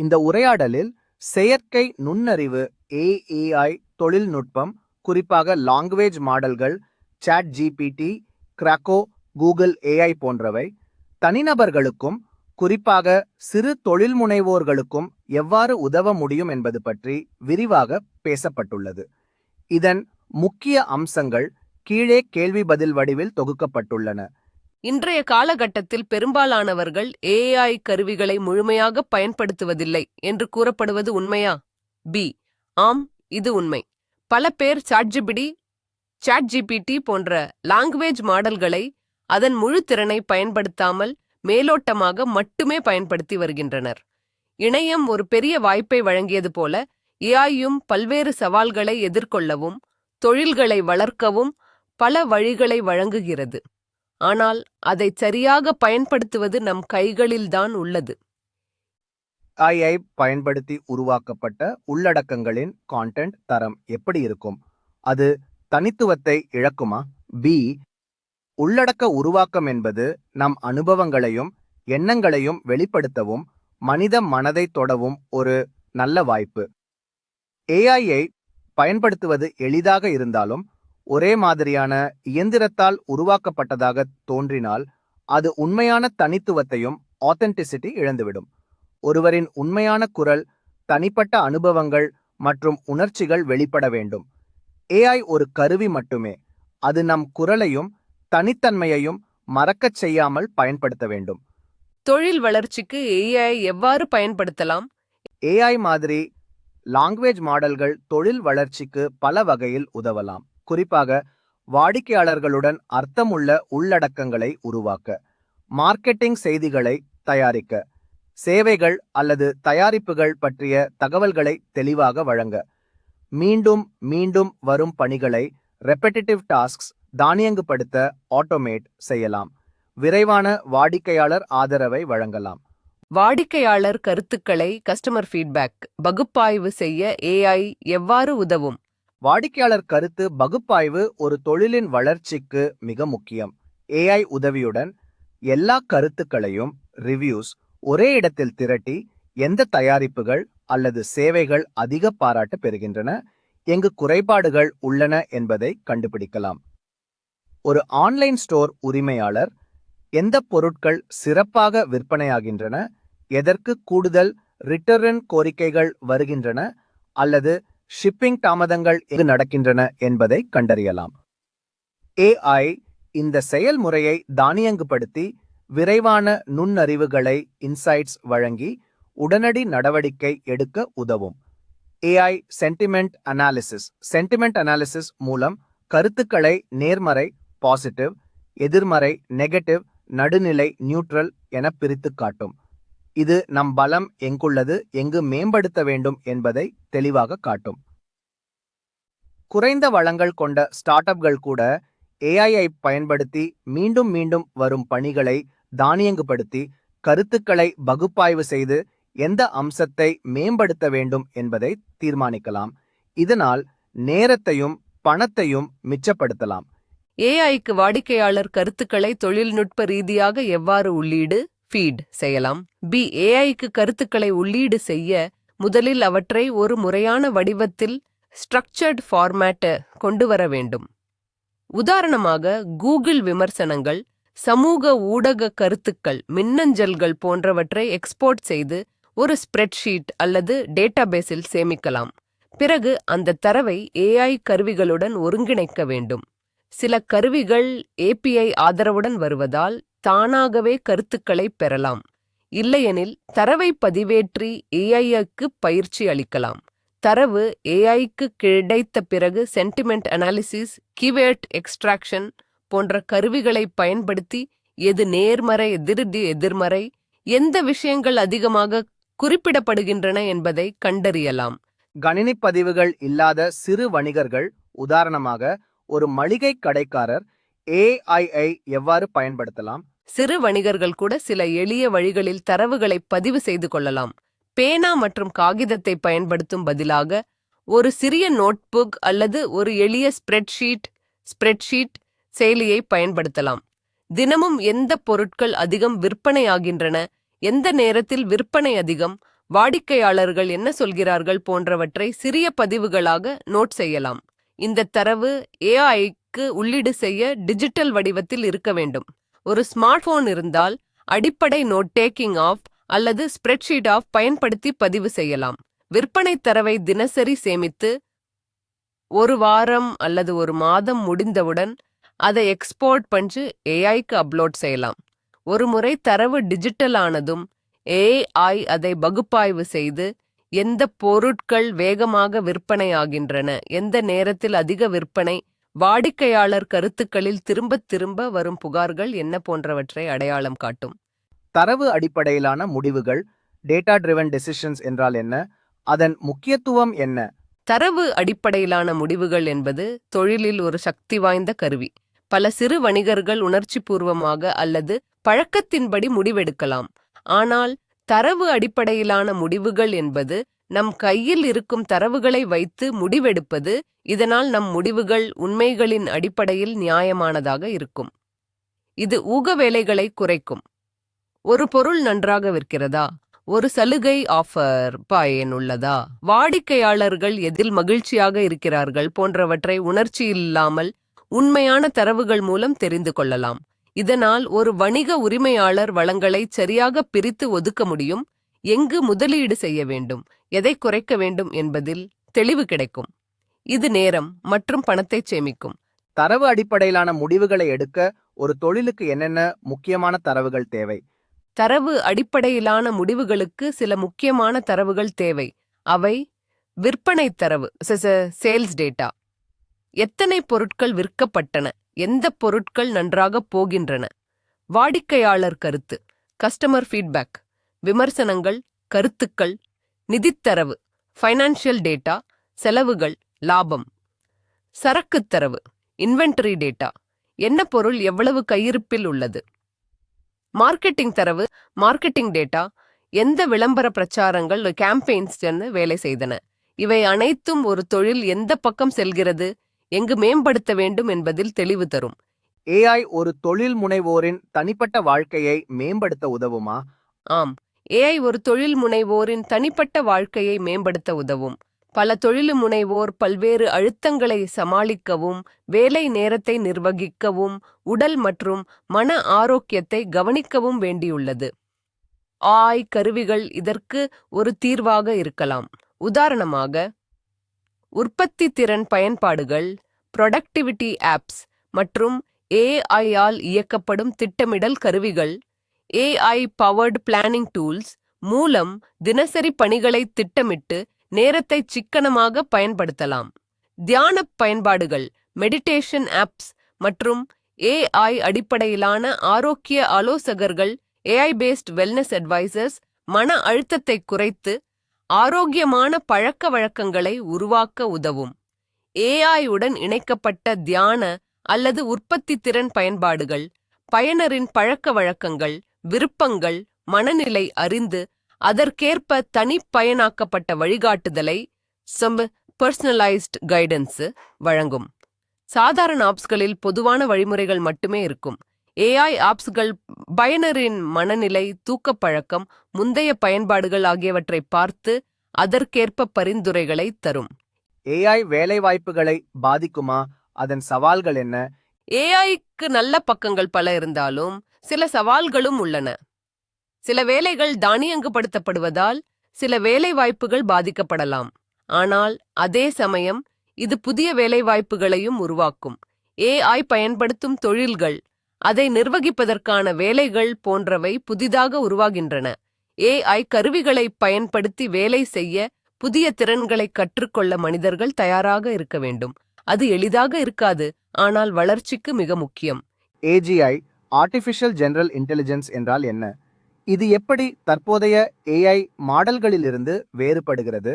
இந்த உரையாடலில் செயற்கை நுண்ணறிவு ஏஏஐ தொழில்நுட்பம் குறிப்பாக லாங்குவேஜ் மாடல்கள் சாட் ஜிபிடி கிராக்கோ கூகுள் ஏஐ போன்றவை தனிநபர்களுக்கும் குறிப்பாக சிறு தொழில் முனைவோர்களுக்கும் எவ்வாறு உதவ முடியும் என்பது பற்றி விரிவாக பேசப்பட்டுள்ளது. இதன் முக்கிய அம்சங்கள் கீழே கேள்வி பதில் வடிவில் தொகுக்கப்பட்டுள்ளன. இன்றைய காலகட்டத்தில் பெரும்பாலானவர்கள் ஏஐ கருவிகளை முழுமையாக பயன்படுத்துவதில்லை என்று கூறப்படுவது உண்மையா? பி ஆம் இது உண்மை. பல பேர் சாட்ஜிபிடி சாட்ஜிபிடி போன்ற லாங்குவேஜ் மாடல்களை அதன் முழு திறனை பயன்படுத்தாமல் மேலோட்டமாக மட்டுமே பயன்படுத்தி வருகின்றனர். இணையம் ஒரு பெரிய வாய்ப்பை வழங்கியது போல ஏஐயும் பல்வேறு சவால்களை எதிர்கொள்ளவும் தொழில்களை வளர்க்கவும் பல வழிகளை வழங்குகிறது. ஆனால் அதை சரியாக பயன்படுத்துவது நம் கைகளில்தான் உள்ளது. ஐஐ பயன்படுத்தி உருவாக்கப்பட்ட உள்ளடக்கங்களின் கான்டென்ட் தரம் எப்படி இருக்கும்? அது தனித்துவத்தை இழக்குமா? பி உள்ளடக்க உருவாக்கம் என்பது நம் அனுபவங்களையும் எண்ணங்களையும் வெளிப்படுத்தவும் மனித மனதை தொடவும் ஒரு நல்ல வாய்ப்பு. ஏஐயை பயன்படுத்துவது எளிதாக இருந்தாலும் ஒரே மாதிரியான இயந்திரத்தால் உருவாக்கப்பட்டதாக தோன்றினால் அது உண்மையான தனித்துவத்தையும் ஆத்தென்டிசிட்டி இழந்துவிடும். ஒருவரின் உண்மையான குரல் தனிப்பட்ட அனுபவங்கள் மற்றும் உணர்ச்சிகள் வெளிப்பட வேண்டும். ஏஐ ஒரு கருவி மட்டுமே. அது நம் குரலையும் தனித்தன்மையையும் மறக்கச் செய்யாமல் பயன்படுத்த வேண்டும். தொழில் வளர்ச்சிக்கு ஏஐ எவ்வாறு பயன்படுத்தலாம்? ஏஐ மாதிரி லாங்குவேஜ் மாடல்கள் தொழில் வளர்ச்சிக்கு பல வகையில் உதவலாம். குறிப்பாக வாடிக்கையாளர்களுடன் அர்த்தமுள்ள உள்ளடக்கங்களை உருவாக்க மார்க்கெட்டிங் செய்திகளை தயாரிக்க சேவைகள் அல்லது தயாரிப்புகள் பற்றிய தகவல்களை தெளிவாக வழங்க மீண்டும் மீண்டும் வரும் பணிகளை ரெப்படிட்டிவ் டாஸ்க்ஸ் தானியங்குபடுத்த ஆட்டோமேட் செய்யலாம் விரைவான வாடிக்கையாளர் ஆதரவை வழங்கலாம். வாடிக்கையாளர் கருத்துக்களை கஸ்டமர் ஃபீட்பேக் பகுப்பாய்வு செய்ய ஏஐ எவ்வாறு உதவும்? வாடிக்கையாளர் கருத்து பகுப்பாய்வு ஒரு தொழிலின் வளர்ச்சிக்கு மிக முக்கியம். ஏஐ உதவியுடன் எல்லா கருத்துக்களையும் ரிவ்யூஸ் ஒரே இடத்தில் திரட்டி எந்த தயாரிப்புகள் அல்லது சேவைகள் அதிக பாராட்டு பெறுகின்றன எங்கு குறைபாடுகள் உள்ளன என்பதை கண்டுபிடிக்கலாம். ஒரு ஆன்லைன் ஸ்டோர் உரிமையாளர் எந்த பொருட்கள் சிறப்பாக விற்பனையாகின்றன எதற்கு கூடுதல் ரிட்டர்ன் கோரிக்கைகள் வருகின்றன அல்லது ஷிப்பிங் தாமதங்கள் எங்கு நடக்கின்றன என்பதை கண்டறியலாம். ஏஐ இந்த செயல்முறையை தானியங்குபடுத்தி விரைவான நுண்ணறிவுகளை இன்சைட்ஸ் வழங்கி உடனடி நடவடிக்கை எடுக்க உதவும். AI sentiment analysis sentiment analysis மூலம் கருத்துக்களை நேர்மறை பாசிட்டிவ் எதிர்மறை நெகட்டிவ் நடுநிலை நியூட்ரல் என பிரித்து காட்டும். இது நம் பலம் எங்குள்ளது எங்கு மேம்படுத்த வேண்டும் என்பதை தெளிவாக காட்டும். குறைந்த வளங்கள் கொண்ட ஸ்டார்ட் அப்கள் கூட ஏஐஐ பயன்படுத்தி மீண்டும் மீண்டும் வரும் பணிகளை தானியங்குபடுத்தி கருத்துக்களை பகுப்பாய்வு செய்து எந்த அம்சத்தை மேம்படுத்த வேண்டும் என்பதை தீர்மானிக்கலாம். இதனால் நேரத்தையும் பணத்தையும் மிச்சப்படுத்தலாம். ஏஐக்கு வாடிக்கையாளர் கருத்துக்களை தொழில்நுட்ப ரீதியாக எவ்வாறு உள்ளீடு? ஃபீட் செய்யலாம். பி ஏஐக்கு கருத்துக்களை உள்ளீடு செய்ய முதலில் அவற்றை ஒரு முறையான வடிவத்தில் ஸ்ட்ரக்சர்ட் ஃபார்மேட்ட கொண்டு வர வேண்டும். உதாரணமாக கூகுள் விமர்சனங்கள் சமூக ஊடக கருத்துக்கள் மின்னஞ்சல்கள் போன்றவற்றை எக்ஸ்போர்ட் செய்து ஒரு ஸ்ப்ரெட்ஷீட் அல்லது டேட்டாபேஸில் சேமிக்கலாம். பிறகு அந்த தரவை ஏஐ கருவிகளுடன் ஒருங்கிணைக்க வேண்டும். சில கருவிகள் ஏபிஐ ஆதரவுடன் வருவதால் தானாகவே கருத்துக்களை பெறலாம். இல்லையெனில் தரவை பதிவேற்றி ஏஐக்கு பயிற்சி அளிக்கலாம். தரவு ஏஐக்கு கிடைத்த பிறகு சென்டிமெண்ட் அனாலிசிஸ் கிவேட் எக்ஸ்ட்ராக்ஷன் போன்ற கருவிகளை பயன்படுத்தி எது நேர்மறை எதிர்டி எதிர்மறை எந்த விஷயங்கள் அதிகமாக குறிப்பிடப்படுகின்றன என்பதை கண்டறியலாம். கணினி பதிவுகள் இல்லாத சிறு வணிகர்கள் உதாரணமாக ஒரு மளிகை கடைக்காரர் ஏஐஐ எவ்வாறு பயன்படுத்தலாம்? சிறு வணிகர்கள் கூட சில எளிய வழிகளில் தரவுகளை பதிவு செய்து கொள்ளலாம். பேனா மற்றும் காகிதத்தை பயன்படுத்தும் பதிலாக ஒரு சிறிய நோட்புக் அல்லது ஒரு எளிய ஸ்ப்ரெட்ஷீட் ஸ்ப்ரெட்ஷீட் செயலியை பயன்படுத்தலாம். தினமும் எந்த பொருட்கள் அதிகம் விற்பனையாகின்றன? எந்த நேரத்தில் விற்பனை அதிகம்? வாடிக்கையாளர்கள் என்ன சொல்கிறார்கள்? போன்றவற்றை சிறிய பதிவுகளாக நோட் செய்யலாம். இந்த தரவு ஏஐக்கு உள்ளீடு செய்ய டிஜிட்டல் வடிவத்தில் இருக்க வேண்டும். ஒரு ஸ்மார்ட் போன் இருந்தால் அடிப்படை நோட் டேக்கிங் ஆஃப் அல்லது ஸ்ப்ரெட்ஷீட் ஆஃப் பயன்படுத்தி பதிவு செய்யலாம். விற்பனை தரவை தினசரி சேமித்து ஒரு வாரம் அல்லது ஒரு மாதம் முடிந்தவுடன் அதை எக்ஸ்போர்ட் பண்ணி ஏஐக்கு அப்லோட் செய்யலாம். ஒரு முறை தரவு டிஜிட்டல் ஆனதும் ஏஐ அதை பகுப்பாய்வு செய்து எந்த பொருட்கள் வேகமாக விற்பனையாகின்றன எந்த நேரத்தில் அதிக விற்பனை வாடிக்கையாளர் கருத்துக்களில் திரும்பத் திரும்ப வரும் புகார்கள் என்ன போன்றவற்றை அடையாளம் காட்டும். தரவு அடிப்படையிலான முடிவுகள் டேட்டா ட்ரிவன் டெசிஷன்ஸ் என்றால் என்ன அதன் முக்கியத்துவம் என்ன? தரவு அடிப்படையிலான முடிவுகள் என்பது தொழிலில் ஒரு சக்தி வாய்ந்த கருவி. பல சிறு வணிகர்கள் உணர்ச்சிபூர்வமாக அல்லது பழக்கத்தின்படி முடிவெடுக்கலாம். ஆனால் தரவு அடிப்படையிலான முடிவுகள் என்பது நம் கையில் இருக்கும் தரவுகளை வைத்து முடிவெடுப்பது இதனால் நம் முடிவுகள் உண்மைகளின் அடிப்படையில் நியாயமானதாக இருக்கும். இது ஊக வேலைகளை குறைக்கும். ஒரு பொருள் நன்றாக விற்கிறதா? ஒரு சலுகை ஆஃபர் பயனுள்ளதா? வாடிக்கையாளர்கள் எதில் மகிழ்ச்சியாக இருக்கிறார்கள் போன்றவற்றை உணர்ச்சி இல்லாமல் உண்மையான தரவுகள் மூலம் தெரிந்து கொள்ளலாம். இதனால் ஒரு வணிக உரிமையாளர் வளங்களை சரியாக பிரித்து ஒதுக்க முடியும். எங்கு முதலீடு செய்ய வேண்டும் எதை குறைக்க வேண்டும் என்பதில் தெளிவு கிடைக்கும். இது நேரம் மற்றும் பணத்தை சேமிக்கும். தரவு அடிப்படையிலான முடிவுகளை எடுக்க ஒரு தொழிலுக்கு என்னென்ன முக்கியமான தரவுகள் தேவை? தரவு அடிப்படையிலான முடிவுகளுக்கு சில முக்கியமான தரவுகள் தேவை. அவை விற்பனை தரவு சேல்ஸ் டேட்டா. எத்தனை பொருட்கள் விற்கப்பட்டன? எந்த பொருட்கள் நன்றாக போகின்றன? வாடிக்கையாளர் கருத்து கஸ்டமர் ஃபீட்பேக் விமர்சனங்கள் கருத்துக்கள் நிதித்தரவு ஃபைனான்சியல் டேட்டா செலவுகள் லாபம். சரக்குத் தரவு இன்வென்டரி டேட்டா என்ன பொருள் எவ்வளவு கையிருப்பில் உள்ளது? மார்க்கெட்டிங் தரவு மார்க்கெட்டிங் டேட்டா எந்த விளம்பர பிரச்சாரங்கள் கேம்பெயின்ஸ் வேலை செய்தன? இவை அனைத்தும் ஒரு தொழில் எந்த பக்கம் செல்கிறது? எங்கு மேம்படுத்த வேண்டும் என்பதில் தெளிவு தரும். ஏஐ ஒரு தொழில் முனைவோரின் தனிப்பட்ட வாழ்க்கையை மேம்படுத்த உதவுமா? ஆம். ஏஐ ஒரு தொழில் முனைவோரின் தனிப்பட்ட வாழ்க்கையை மேம்படுத்த உதவும். பல தொழில் முனைவோர் பல்வேறு அழுத்தங்களை சமாளிக்கவும் வேலை நேரத்தை நிர்வகிக்கவும் உடல் மற்றும் மன ஆரோக்கியத்தை கவனிக்கவும் வேண்டியுள்ளது. ஆய் கருவிகள் இதற்கு ஒரு தீர்வாக இருக்கலாம். உதாரணமாக உற்பத்தி திறன் பயன்பாடுகள் ப்ரொடக்டிவிட்டி ஆப்ஸ் மற்றும் ஏஐ ஆல் இயக்கப்படும் திட்டமிடல் கருவிகள் ஏஐ பவர்டு பிளானிங் டூல்ஸ் மூலம் தினசரி பணிகளை திட்டமிட்டு நேரத்தை சிக்கனமாக பயன்படுத்தலாம். தியான பயன்பாடுகள் மெடிடேஷன் ஆப்ஸ் மற்றும் ஏஐ அடிப்படையிலான ஆரோக்கிய ஆலோசகர்கள் ஏஐ பேஸ்ட் வெல்னஸ் அட்வைசர்ஸ் மன அழுத்தத்தை குறைத்து ஆரோக்கியமான பழக்க வழக்கங்களை உருவாக்க உதவும். ஏஐ உடன் இணைக்கப்பட்ட தியான அல்லது உற்பத்தி திறன் பயன்பாடுகள் பயனரின் பழக்க வழக்கங்கள் விருப்பங்கள் மனநிலை அறிந்து அதற்கேற்ப தனிப்பயனாக்கப்பட்ட வழிகாட்டுதலை சம் பர்சனலைஸ்ட் கைடன்ஸ் வழங்கும். சாதாரண ஆப்ஸ்களில் பொதுவான வழிமுறைகள் மட்டுமே இருக்கும். ஏஐ ஆப்ஸ்கள் பயனரின் மனநிலை தூக்கப் பழக்கம் முந்தைய பயன்பாடுகள் ஆகியவற்றை பார்த்து அதற்கேற்ப பரிந்துரைகளை தரும். ஏஐ வேலைவாய்ப்புகளை பாதிக்குமா? அதன் சவால்கள் என்ன? ஏஐக்கு நல்ல பக்கங்கள் பல இருந்தாலும் சில சவால்களும் உள்ளன. சில வேலைகள் தானியங்குபடுத்தப்படுவதால் சில வேலைவாய்ப்புகள் பாதிக்கப்படலாம். ஆனால் அதே சமயம் இது புதிய வேலைவாய்ப்புகளையும் உருவாக்கும். ஏஐ பயன்படுத்தும் தொழில்கள் அதை நிர்வகிப்பதற்கான வேலைகள் போன்றவை புதிதாக உருவாகின்றன. ஏஐ கருவிகளை பயன்படுத்தி வேலை செய்ய புதிய திறன்களை கற்றுக்கொள்ள மனிதர்கள் தயாராக இருக்க வேண்டும். அது எளிதாக இருக்காது ஆனால் வளர்ச்சிக்கு மிக முக்கியம். ஏஜிஐ ஆர்டிஃபிஷியல் ஜெனரல் இன்டெலிஜென்ஸ் என்றால் என்ன? இது எப்படி தற்போதைய ஏஐ மாடல்களிலிருந்து வேறுபடுகிறது?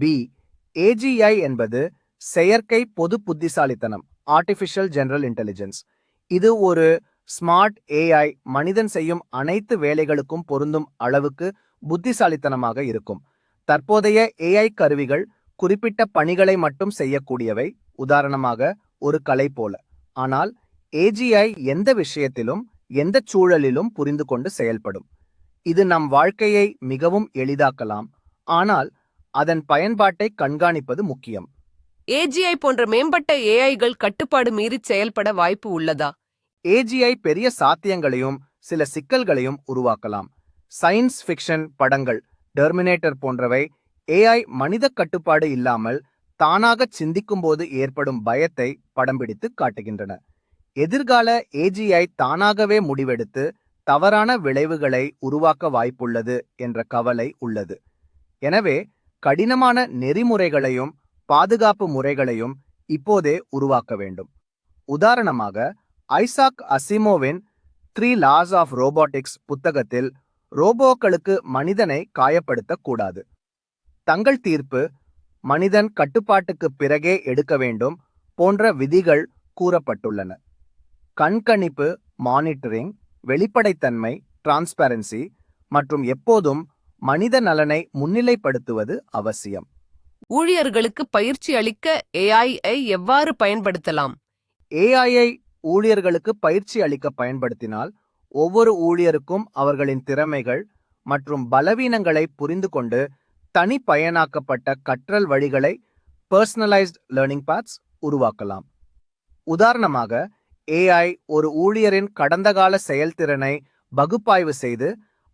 பி ஏஜிஐ என்பது செயற்கை பொது புத்திசாலித்தனம் ஆர்டிஃபிஷியல் ஜெனரல் இன்டெலிஜென்ஸ் இது ஒரு ஸ்மார்ட் ஏஐ மனிதன் செய்யும் அனைத்து வேலைகளுக்கும் பொருந்தும் அளவுக்கு புத்திசாலித்தனமாக இருக்கும். தற்போதைய ஏஐ கருவிகள் குறிப்பிட்ட பணிகளை மட்டும் செய்யக்கூடியவை உதாரணமாக ஒரு கலை போல. ஆனால் ஏஜிஐ எந்த விஷயத்திலும் எந்த சூழலிலும் புரிந்து கொண்டு செயல்படும். இது நம் வாழ்க்கையை மிகவும் எளிதாக்கலாம் ஆனால் அதன் பயன்பாட்டை கண்காணிப்பது முக்கியம். ஏஜிஐ போன்ற மேம்பட்ட ஏஐகள் கட்டுப்பாடு மீறிச் செயல்பட வாய்ப்பு உள்ளதா? ஏஜிஐ பெரிய சாத்தியங்களையும் சில சிக்கல்களையும் உருவாக்கலாம். சயின்ஸ் ஃபிக்ஷன் படங்கள் டெர்மினேட்டர் போன்றவை ஏஐ மனித கட்டுப்பாடு இல்லாமல் தானாகச் சிந்திக்கும்போது ஏற்படும் பயத்தை படம் பிடித்து காட்டுகின்றன. எதிர்கால ஏஜிஐ தானாகவே முடிவெடுத்து தவறான விளைவுகளை உருவாக்க வாய்ப்புள்ளது என்ற கவலை உள்ளது. எனவே கடினமான நெறிமுறைகளையும் பாதுகாப்பு முறைகளையும் இப்போதே உருவாக்க வேண்டும். உதாரணமாக ஐசாக் அசிமோவின் த்ரீ லாஸ் ஆஃப் ரோபோட்டிக்ஸ் புத்தகத்தில் ரோபோக்களுக்கு மனிதனை காயப்படுத்தக் கூடாது தங்கள் தீர்ப்பு மனிதன் கட்டுப்பாட்டுக்கு பிறகே எடுக்க வேண்டும் போன்ற விதிகள் கூறப்பட்டுள்ளன. கண்காணிப்பு மானிட்டரிங் வெளிப்படைத்தன்மை டிரான்ஸ்பரன்சி மற்றும் எப்போதும் மனித நலனை முன்னிலைப்படுத்துவது அவசியம். ஊழியர்களுக்கு பயிற்சி அளிக்க ஏஐஐ எவ்வாறு பயன்படுத்தலாம்? ஏஐயை ஊழியர்களுக்கு பயிற்சி அளிக்க பயன்படுத்தினால் ஒவ்வொரு ஊழியருக்கும் அவர்களின் திறமைகள் மற்றும் பலவீனங்களை புரிந்து கொண்டு தனி பயனாக்கப்பட்ட கற்றல் வழிகளை பர்சனலைஸ்ட் லேர்னிங் பாத்ஸ் உருவாக்கலாம். உதாரணமாக ஏஐ ஒரு ஊழியரின் கடந்த கால செயல்திறனை பகுப்பாய்வு செய்து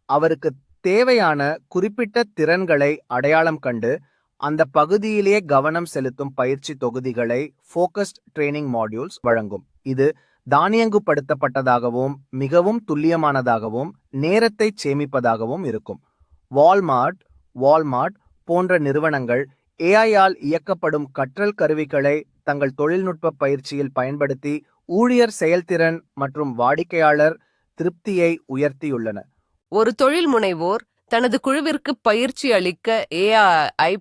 அவருக்கு தேவையான குறிப்பிட்ட திறன்களை அடையாளம் கண்டு அந்த பகுதியிலேயே கவனம் செலுத்தும் பயிற்சி தொகுதிகளை ஃபோக்கஸ்ட் ட்ரைனிங் மாடியூல்ஸ் வழங்கும். இது தானியங்குபடுத்தப்பட்டதாகவும் மிகவும் துல்லியமானதாகவும் நேரத்தை சேமிப்பதாகவும் இருக்கும். வால்மார்ட் வால்மார்ட் போன்ற நிறுவனங்கள் ஏஐயால் இயக்கப்படும் கற்றல் கருவிகளை தங்கள் தொழில்நுட்ப பயிற்சியில் பயன்படுத்தி ஊழியர் செயல்திறன் மற்றும் வாடிக்கையாளர் திருப்தியை உயர்த்தியுள்ளன. ஒரு தொழில் முனைவோர் தனது குழுவிற்கு பயிற்சி அளிக்க ஏஐ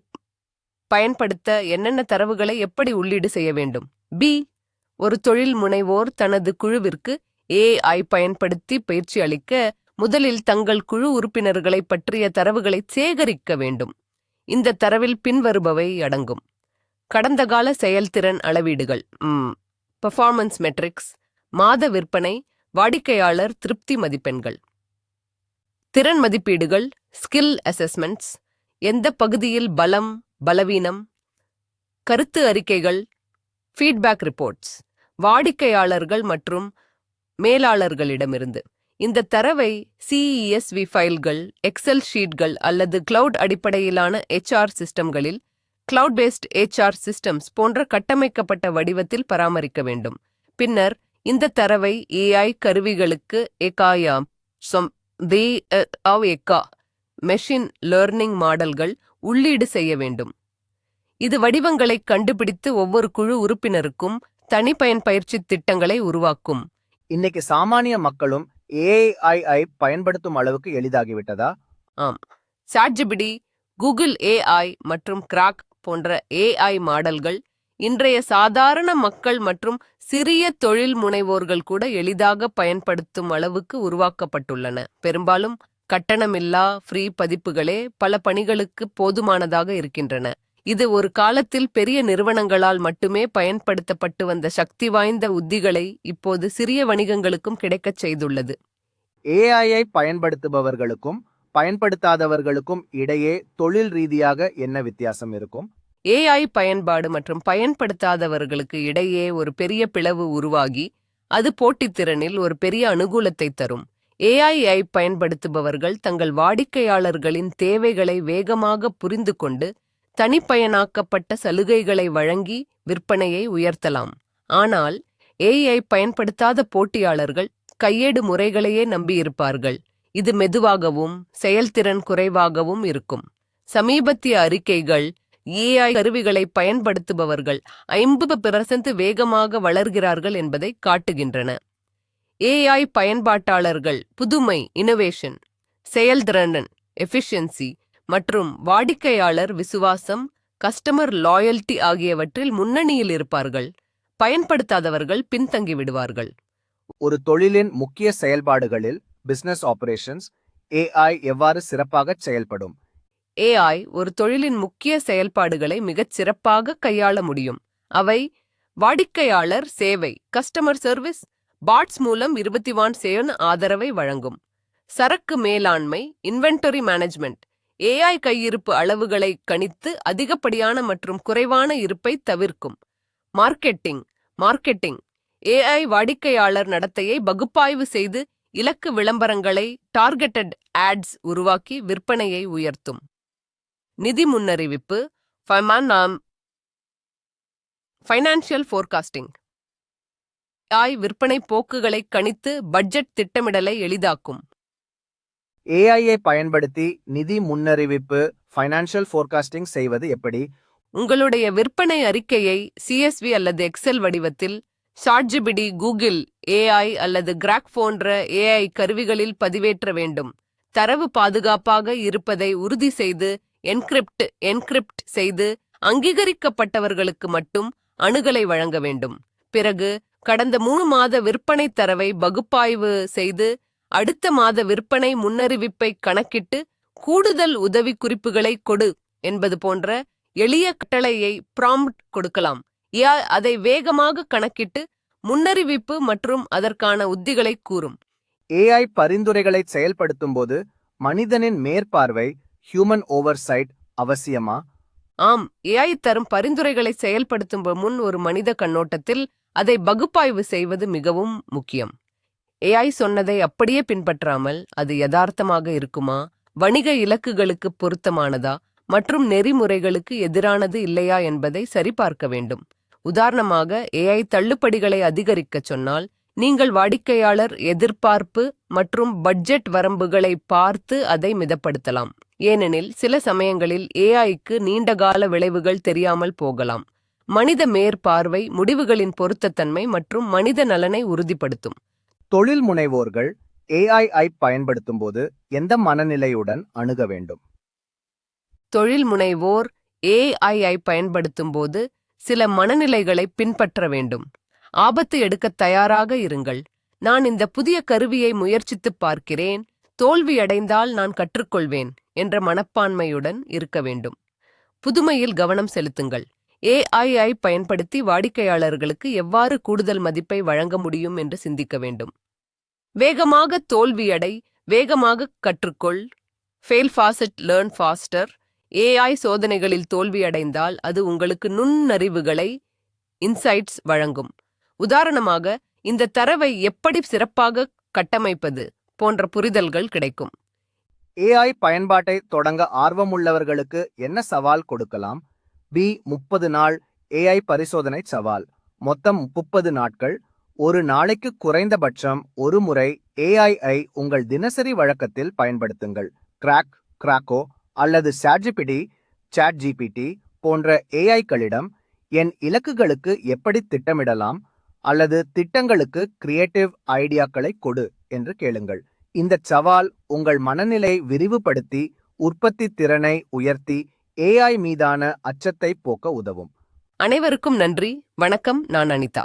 பயன்படுத்த என்னென்ன தரவுகளை எப்படி உள்ளீடு செய்ய வேண்டும்? பி ஒரு தொழில் முனைவோர் தனது குழுவிற்கு ஏஐ பயன்படுத்தி பயிற்சி அளிக்க முதலில் தங்கள் குழு உறுப்பினர்களை பற்றிய தரவுகளை சேகரிக்க வேண்டும். இந்த தரவில் பின்வருபவை அடங்கும். கடந்த கால செயல்திறன் அளவீடுகள். பர்ஃபார்மன்ஸ் மெட்ரிக்ஸ் மாத விற்பனை. வாடிக்கையாளர் திருப்தி மதிப்பெண்கள். திறன் மதிப்பீடுகள். ஸ்கில் அசஸ்மெண்ட்ஸ் எந்த பகுதியில் பலம் பலவீனம் கருத்து அறிக்கைகள் ஃபீட்பேக் ரிப்போர்ட்ஸ் வாடிக்கையாளர்கள் மற்றும் மேலாளர்களிடமிருந்து. இந்த தரவை சிஇஎஸ்வி ஃபைல்கள் எக்ஸல் ஷீட்கள் அல்லது கிளவுட் அடிப்படையிலான எச்ஆர் சிஸ்டம்களில் கிளவுட் பேஸ்ட் எச்ஆர் சிஸ்டம்ஸ் போன்ற கட்டமைக்கப்பட்ட வடிவத்தில் பராமரிக்க வேண்டும். பின்னர் இந்த தரவை ஏஐ கருவிகளுக்கு எகாயாம் தி எக்கா மெஷின் லேர்னிங் மாடல்கள் உள்ளீடு செய்ய வேண்டும். இது வடிவங்களை கண்டுபிடித்து ஒவ்வொரு குழு உறுப்பினருக்கும் தனிப்பயன் பயிற்சி திட்டங்களை உருவாக்கும். இன்னைக்கு சாமானிய மக்களும் ஏஐஐ பயன்படுத்தும் அளவுக்கு எளிதாகிவிட்டதா? சாட்ஜிபிடி கூகுள் ஏஐ மற்றும் கிராக் போன்ற ஏஐ மாடல்கள் இன்றைய சாதாரண மக்கள் மற்றும் சிறிய தொழில் முனைவோர்கள் கூட எளிதாக பயன்படுத்தும் அளவுக்கு உருவாக்கப்பட்டுள்ளன. பெரும்பாலும் கட்டணமில்லா ஃப்ரீ பதிப்புகளே பல பணிகளுக்கு போதுமானதாக இருக்கின்றன. இது ஒரு காலத்தில் பெரிய நிறுவனங்களால் மட்டுமே பயன்படுத்தப்பட்டு வந்த சக்தி வாய்ந்த உத்திகளை இப்போது சிறிய வணிகங்களுக்கும் கிடைக்கச் செய்துள்ளது. ஏஐயை பயன்படுத்துபவர்களுக்கும் பயன்படுத்தாதவர்களுக்கும் இடையே தொழில் ரீதியாக என்ன வித்தியாசம் இருக்கும்? ஏஐ பயன்பாடு மற்றும் பயன்படுத்தாதவர்களுக்கு இடையே ஒரு பெரிய பிளவு உருவாகி அது போட்டித்திறனில் ஒரு பெரிய அனுகூலத்தை தரும். ஏஐஐ பயன்படுத்துபவர்கள் தங்கள் வாடிக்கையாளர்களின் தேவைகளை வேகமாக புரிந்து கொண்டு தனிப்பயனாக்கப்பட்ட சலுகைகளை வழங்கி விற்பனையை உயர்த்தலாம். ஆனால் ஏஐ பயன்படுத்தாத போட்டியாளர்கள் கையேடு முறைகளையே நம்பியிருப்பார்கள். இது மெதுவாகவும் செயல்திறன் குறைவாகவும் இருக்கும். சமீபத்திய அறிக்கைகள் ஏஐ கருவிகளை பயன்படுத்துபவர்கள் ஐம்பது பிரசன்ட் வேகமாக வளர்கிறார்கள் என்பதை காட்டுகின்றன. ஏஐ பயன்பாட்டாளர்கள் புதுமை இனோவேஷன் செயல்திறன் எஃபிஷியன்சி மற்றும் வாடிக்கையாளர் விசுவாசம் கஸ்டமர் லாயல்டி ஆகியவற்றில் முன்னணியில் இருப்பார்கள். பயன்படுத்தாதவர்கள் பின்தங்கி விடுவார்கள். ஒரு தொழிலின் முக்கிய செயல்பாடுகளில் பிசினஸ் ஆபரேஷன்ஸ் ஏஐ எவ்வாறு சிறப்பாக செயல்படும்? ஏஐ ஒரு தொழிலின் முக்கிய செயல்பாடுகளை மிகச் சிறப்பாக கையாள முடியும். அவை வாடிக்கையாளர் சேவை கஸ்டமர் சர்வீஸ் பாட்ஸ் மூலம் இருபத்தி வான் சேவன் ஆதரவை வழங்கும். சரக்கு மேலாண்மை இன்வென்டரி மேனேஜ்மெண்ட் ஏஐ கையிருப்பு அளவுகளை கணித்து அதிகப்படியான மற்றும் குறைவான இருப்பை தவிர்க்கும். Marketing marketing. ஏஐ வாடிக்கையாளர் நடத்தையை பகுப்பாய்வு செய்து இலக்கு விளம்பரங்களை டார்கெட்டட் ஆட்ஸ் உருவாக்கி விற்பனையை உயர்த்தும். நிதி முன்னறிவிப்பு ஃபைனான்ஷியல் ஃபோர்காஸ்டிங். ஏஐ விற்பனை போக்குகளை கணித்து பட்ஜெட் திட்டமிடலை எளிதாக்கும். ஏஐயை பயன்படுத்தி நிதி முன்னறிவிப்பு ஃபைனான்சியல் ஃபோர்காஸ்டிங் செய்வது எப்படி? உங்களுடைய விற்பனை அறிக்கையை சிஎஸ்வி அல்லது எக்ஸெல் வடிவத்தில் சாட்ஜிபிடி கூகிள் ஏஐ அல்லது கிராக் போன்ற ஏஐ கருவிகளில் பதிவேற்ற வேண்டும். தரவு பாதுகாப்பாக இருப்பதை உறுதி செய்து என்கிரிப்ட் என்கிரிப்ட் செய்து அங்கீகரிக்கப்பட்டவர்களுக்கு மட்டும் அணுகலை வழங்க வேண்டும். பிறகு கடந்த மூணு மாத விற்பனை தரவை பகுப்பாய்வு செய்து அடுத்த மாத விற்பனை முன்னறிவிப்பை கணக்கிட்டு கூடுதல் உதவி குறிப்புகளை கொடு என்பது போன்ற எளிய கட்டளையை ப்ராம்ப்ட் கொடுக்கலாம். யா அதை வேகமாக கணக்கிட்டு முன்னறிவிப்பு மற்றும் அதற்கான உத்திகளை கூறும். ஏஐ பரிந்துரைகளை செயல்படுத்தும்போது மனிதனின் மேற்பார்வை ஹியூமன் ஓவர்சைட் அவசியமா? ஆம் ஏஐ தரும் பரிந்துரைகளை செயல்படுத்தும் முன் ஒரு மனித கண்ணோட்டத்தில் அதை பகுப்பாய்வு செய்வது மிகவும் முக்கியம். ஏஐ சொன்னதை அப்படியே பின்பற்றாமல் அது யதார்த்தமாக இருக்குமா? வணிக இலக்குகளுக்கு பொருத்தமானதா? மற்றும் நெறிமுறைகளுக்கு எதிரானது இல்லையா என்பதை சரிபார்க்க வேண்டும். உதாரணமாக ஏஐ தள்ளுபடிகளை அதிகரிக்கச் சொன்னால் நீங்கள் வாடிக்கையாளர் எதிர்பார்ப்பு மற்றும் பட்ஜெட் வரம்புகளை பார்த்து அதை மிதப்படுத்தலாம். ஏனெனில் சில சமயங்களில் ஏஐக்கு நீண்டகால விளைவுகள் தெரியாமல் போகலாம். மனித மேற்பார்வை முடிவுகளின் பொருத்தத்தன்மை மற்றும் மனித நலனை உறுதிப்படுத்தும். தொழில் முனைவோர்கள் ஏஐஐ பயன்படுத்தும்போது எந்த மனநிலையுடன் அணுக வேண்டும்? தொழில் முனைவோர் ஏஐஐ பயன்படுத்தும்போது சில மனநிலைகளை பின்பற்ற வேண்டும். ஆபத்து எடுக்க தயாராக இருங்கள். நான் இந்த புதிய கருவியை முயற்சித்துப் பார்க்கிறேன். தோல்வியடைந்தால் நான் கற்றுக்கொள்வேன் என்ற மனப்பான்மையுடன் இருக்க வேண்டும். புதுமையில் கவனம் செலுத்துங்கள். ஏஐஐ பயன்படுத்தி வாடிக்கையாளர்களுக்கு எவ்வாறு கூடுதல் மதிப்பை வழங்க முடியும் என்று சிந்திக்க வேண்டும். வேகமாக தோல்வியடை வேகமாக கற்றுக்கொள் fail fast learn faster AI சோதனைகளில் தோல்வியடைந்தால் அது உங்களுக்கு நுண்ணறிவுகளை இன்சைட்ஸ் வழங்கும். உதாரணமாக இந்த தரவை எப்படி சிறப்பாக கட்டமைப்பது போன்ற புரிதல்கள் கிடைக்கும். ஏஐ பயன்பாட்டை தொடங்க ஆர்வமுள்ளவர்களுக்கு என்ன சவால் கொடுக்கலாம்? பி முப்பது நாள் ஏஐ பரிசோதனை சவால். மொத்தம் முப்பது நாட்கள். ஒரு நாளைக்கு குறைந்தபட்சம் ஒரு முறை ஏஐஐ உங்கள் தினசரி வழக்கத்தில் பயன்படுத்துங்கள். கிராக் கிராக்கோ அல்லது சாட்ஜிபிடி சாட் ஜிபிடி போன்ற ஏஐக்களிடம் என் இலக்குகளுக்கு எப்படி திட்டமிடலாம்? அல்லது திட்டங்களுக்கு கிரியேட்டிவ் ஐடியாக்களை கொடு என்று கேளுங்கள். இந்த சவால் உங்கள் மனநிலை விரிவுபடுத்தி உற்பத்தி திறனை உயர்த்தி ஏஐ மீதான அச்சத்தை போக்க உதவும். அனைவருக்கும் நன்றி. வணக்கம் நான் அனிதா.